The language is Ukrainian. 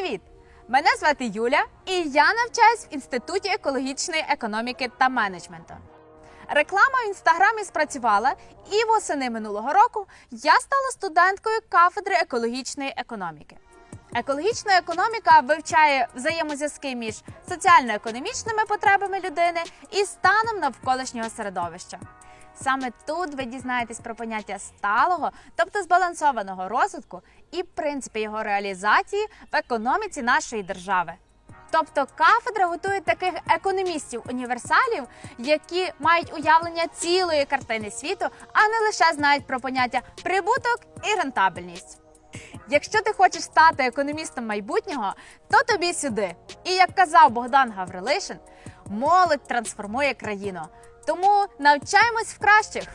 Привіт! Мене звати Юля, і я навчаюсь в інституті екологічної економіки та менеджменту. Реклама в інстаграмі спрацювала, і восени минулого року я стала студенткою кафедри екологічної економіки. Екологічна економіка вивчає взаємозв'язки між соціально-економічними потребами людини і станом навколишнього середовища. Саме тут ви дізнаєтесь про поняття сталого, тобто збалансованого розвитку, і принципи його реалізації в економіці нашої держави. Тобто кафедра готує таких економістів-універсалів, які мають уявлення цілої картини світу, а не лише знають про поняття прибуток і рентабельність. Якщо ти хочеш стати економістом майбутнього, то тобі сюди. І як казав Богдан Гаврилишин, молодь трансформує країну. Тому навчаємось в кращих.